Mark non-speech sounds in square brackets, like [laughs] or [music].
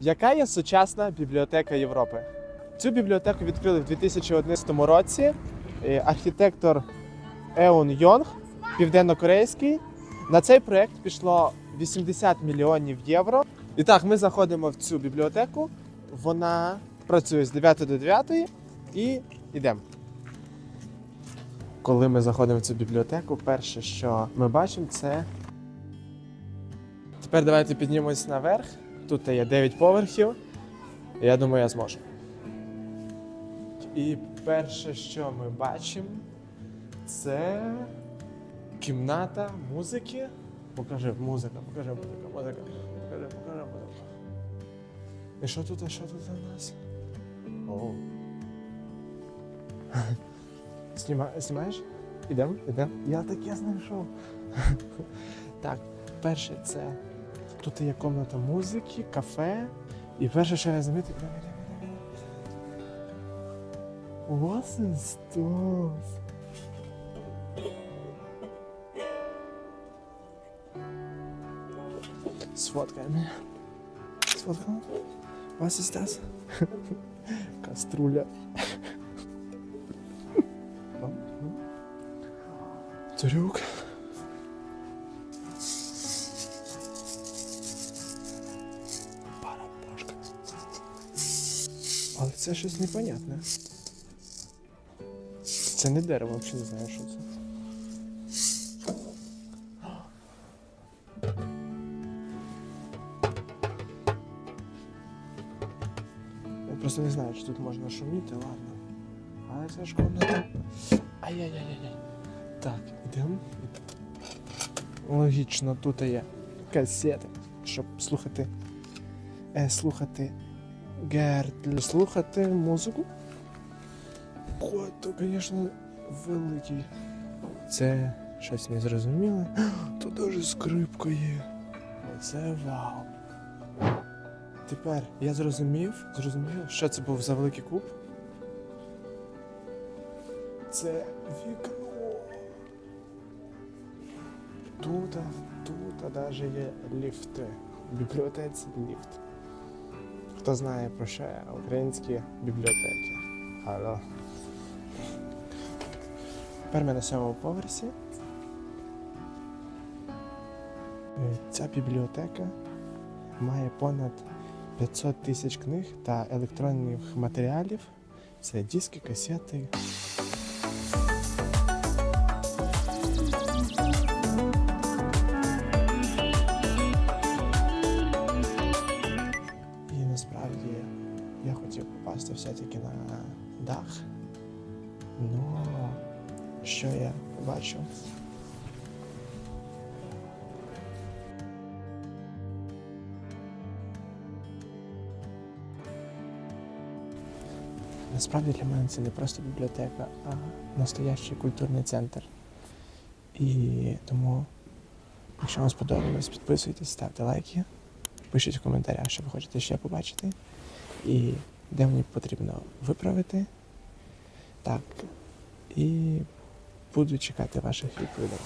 Яка є сучасна бібліотека Європи? Цю бібліотеку відкрили в 2011 році. Е, Архітектор Еон Йонг, південно-корейський. На цей проєкт пішло 80 мільйонів євро. І так, ми заходимо в цю бібліотеку. Вона працює з 9 до 9 і йдемо. Коли ми заходимо в цю бібліотеку, перше, що ми бачимо, це. Тепер давайте піднімемось наверх. Тут є 9 поверхів. Я думаю, я зможу. І перше, що ми бачимо, це кімната музики. Покажи музика, покажи музика, музика, покажи, покажи музика. І що тут, що тут у нас? О. [laughs] Сніма, знімаєш? Ідемо, ідемо. Я таке знайшов. [laughs] так, перше це. Тут є комната музики, кафе. І перше, що я диви, диви. Was ist das? Сфоткай мене. Сфоткай. Was? Каструля. Трюк. Але це щось непонятне. Це не дерево, взагалі не знаю, що це. Я просто не знаю, чи тут можна шуміти, ладно. Але це ж комната. Ай-яй-яй-яй. Так, ідемо. Логічно, тут є касети, щоб слухати. Е, слухати Гертль. Слухати музику. Кот, то, звісно, великий. Це щось незрозуміле. [gasps] Тут даже скрипка є. Оце вау. Тепер я зрозумів, зрозумів, що це був за великий куб. Це вікно. Тут, тут навіть є ліфти. В бібліотеці ліфт. Хто знає про що? Українські бібліотеки. Алло. Тепер ми на сьомому поверсі. Ця бібліотека має понад 500 тисяч книг та електронних матеріалів. Це диски, касети. Хотів все-таки на дах. Ну, що я бачу? Насправді для мене це не просто бібліотека, а настоящий культурний центр. І тому, якщо вам сподобалось, підписуйтесь, ставте лайки, пишіть в коментарях, що ви хочете ще побачити, і де мені потрібно виправити. Так. І буду чекати ваших відповідей.